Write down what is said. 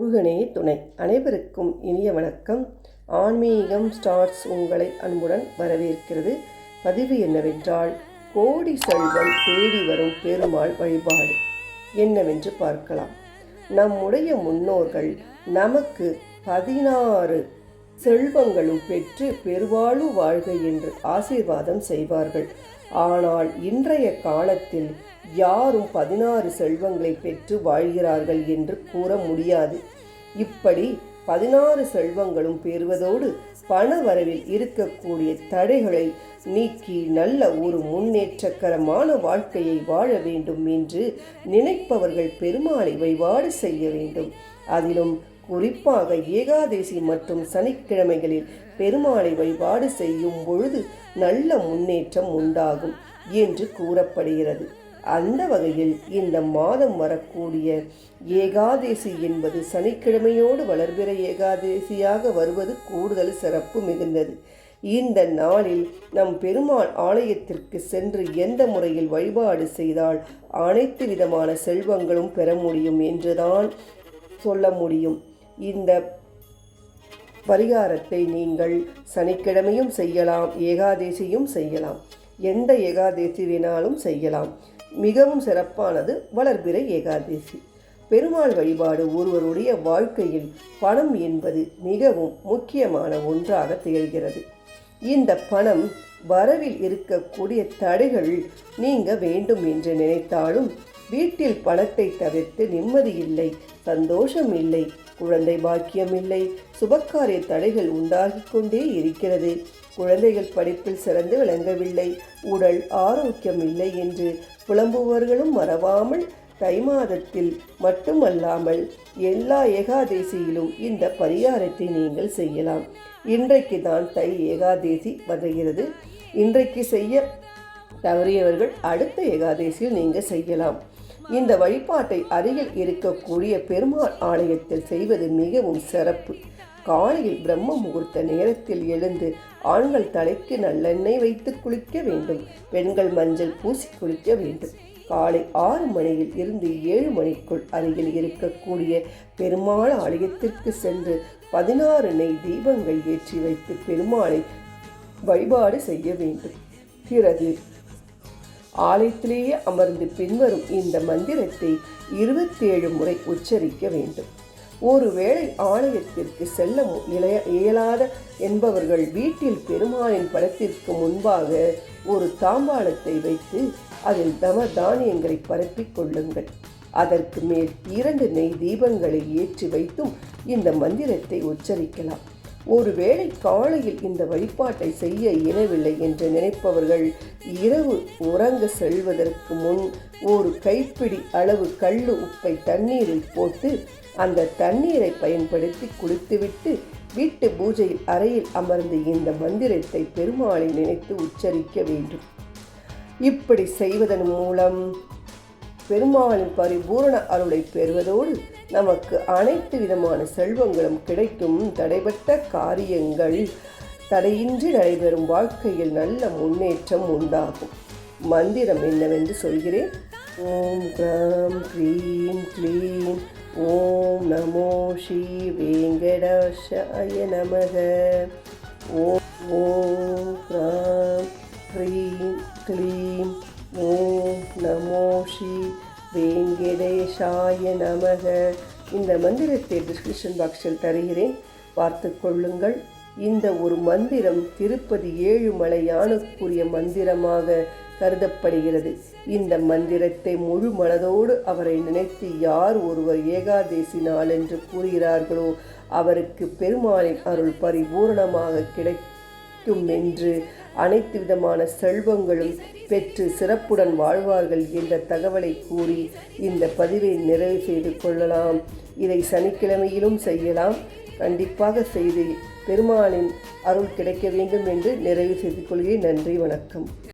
முருகனே துணை. அனைவருக்கும் இனிய வணக்கம். ஆன்மீகம் ஸ்டார்ஸ் உங்களை அன்புடன் வரவேற்கிறது. பதிவு என்னவென்றால் கோடி செல்வம் தேடி வரும் பெருமாள் வழிபாடு. என்னவென்று பார்க்கலாம். நம்முடைய முன்னோர்கள் நமக்கு பதினாறு செல்வங்களும் பெற்று பெருவாழு வாழ்க என்று ஆசீர்வாதம் செய்வார்கள். ஆனால் இன்றைய காலத்தில் யாரும் பதினாறு செல்வங்களை பெற்று வாழ்கிறார்கள் என்று கூற முடியாது. இப்படி பதினாறு செல்வங்களும் பெறுவதோடு பண வரவில் இருக்கக்கூடிய தடைகளை நீக்கி நல்ல ஒரு முன்னேற்றகரமான வாழ்க்கையை வாழ வேண்டும் என்று நினைப்பவர்கள் பெருமாளை வழிபாடு செய்ய வேண்டும். அதிலும் குறிப்பாக ஏகாதசி மற்றும் சனிக்கிழமைகளில் பெருமாளை வழிபாடு செய்யும் பொழுது நல்ல முன்னேற்றம் உண்டாகும் என்று கூறப்படுகிறது. அந்த வகையில் இந்த மாதம் வரக்கூடிய ஏகாதேசி என்பது சனிக்கிழமையோடு வளர்பிற ஏகாதேசியாக வருவது கூடுதல் சிறப்பு மிகுந்தது. இந்த நாளில் நம் பெருமாள் ஆலயத்திற்கு சென்று எந்த முறையில் வழிபாடு செய்தால் அனைத்து விதமான செல்வங்களும் பெற முடியும் என்றுதான் சொல்ல முடியும். இந்த பரிகாரத்தை நீங்கள் சனிக்கிழமையும் செய்யலாம் ஏகாதேசியும் செய்யலாம். எந்த ஏகாதேசி வேணாலும் செய்யலாம். மிகவும் சிறப்பானது வளர்பிறை ஏகாதேசி. பெருமாள் வழிபாடு ஒருவருடைய வாழ்க்கையில் பணம் என்பது மிகவும் முக்கியமான ஒன்றாக திகழ்கிறது. இந்த பணம் வரவில் இருக்கக்கூடிய தடைகள் நீங்க வேண்டும் என்று நினைத்தாலும் வீட்டில் பணத்தை தவிர்த்து நிம்மதி இல்லை. சந்தோஷம் இல்லை குழந்தை பாக்கியம் இல்லை சுபக்காரிய தடைகள் உண்டாகி கொண்டே இருக்கிறது. குழந்தைகள் படிப்பில் சிறந்து விளங்கவில்லை. உடல் ஆரோக்கியம் இல்லை என்று புலம்புவர்களும் மறவாமல் தை மாதத்தில் மட்டுமல்லாமல் எல்லா ஏகாதேசியிலும் இந்த பரிகாரத்தை நீங்கள் செய்யலாம். இன்றைக்கு தான் தை ஏகாதேசி வருகிறது. இன்றைக்கு செய்ய தவறியவர்கள் அடுத்த ஏகாதேசியில் நீங்கள் செய்யலாம். இந்த வழிபாட்டை அருகில் இருக்கக்கூடிய பெருமாள் ஆலயத்தில் செய்வது மிகவும் சிறப்பு. காலையில் பிரம்ம முகூர்த்த நேரத்தில் எழுந்து ஆண்கள் தலைக்கு நல்லெண்ணெய் வைத்து குளிக்க வேண்டும். பெண்கள் மஞ்சள் பூசி குளிக்க வேண்டும். காலை ஆறு மணியில் இருந்து ஏழு மணிக்குள் அருகில் இருக்கக்கூடிய பெருமாள் ஆலயத்திற்கு சென்று பதினாறு நெய் தீபங்கள் ஏற்றி வைத்து பெருமாளை வழிபாடு செய்ய வேண்டும். பிறகு ஆலயத்திலேயே அமர்ந்து பின்வரும் இந்த மந்திரத்தை இருபத்தி ஏழு முறை உச்சரிக்க வேண்டும். ஒருவேளை ஆலயத்திற்கு செல்ல இளைய இயலாத என்பவர்கள் வீட்டில் பெருமாளின் படத்திற்கு முன்பாக ஒரு தாம்பாளத்தை வைத்து அதில் தம தானியங்களை பரப்பிக் கொள்ளுங்கள். அதற்கு மேல் இரண்டு நெய் தீபங்களை ஏற்றி வைத்தும் இந்த மந்திரத்தை உச்சரிக்கலாம். ஒருவேளை காலையில் இந்த வழிபாட்டை செய்ய இயலவில்லை என்று நினைப்பவர்கள் இரவு உறங்க செல்வதற்கு முன் ஒரு கைப்பிடி அளவு கள்ளு உப்பை தண்ணீரில் போட்டு அந்த தண்ணீரை பயன்படுத்தி குளித்துவிட்டு வீட்டு பூஜையில் அறையில் அமர்ந்து இந்த மந்திரத்தை பெருமாளை நினைத்து உச்சரிக்க வேண்டும். இப்படி செய்வதன் மூலம் பெருமாளின் பரிபூரண அருளை பெறுவதோடு நமக்கு அனைத்து விதமான செல்வங்களும் கிடைக்கும் தடைபட்ட காரியங்கள் தடையின்றி நடைபெறும் வாழ்க்கையில் நல்ல முன்னேற்றம் உண்டாகும். மந்திரம் என்னவென்று சொல்கிறேன்? ஓம் கிராம் க்ரீம் க்ளீம். ஓம் நமோ ஸ்ரீ வெங்கடாஷாய நமக. ஓம் ஓம் கிராம் க்ரீம் க்ளீம். ஓம் ஸ்ரீ வேங்கடேஷாய நமக. இந்த மந்திரத்தை டிஸ்கிரிப்ஷன் பாக்ஸில் தருகிறேன். பார்த்து கொள்ளுங்கள். இந்த ஒரு மந்திரம் திருப்பதி ஏழுமலையானுக்குரிய மந்திரமாக கருதப்படுகிறது. இந்த மந்திரத்தை முழு மனதோடு அவரை நினைத்து யார் ஒருவர் ஏகாதேசி நாள் என்று கூறுகிறார்களோ அவருக்கு பெருமாளின் அருள் பரிபூர்ணமாக கிடைக்கும். என்று அனைத்து விதமான செல்வங்களும் பெற்று சிறப்புடன் வாழ்வார்கள் என்ற தகவலை கூறி இந்த பதிவை நிறைவு செய்து கொள்ளலாம். இதை சனிக்கிழமையிலும் செய்யலாம். கண்டிப்பாக செய்து பெருமாளின் அருள் கிடைக்க வேண்டும் என்று நிறைவு செய்து கொள்கிறேன். நன்றி வணக்கம்.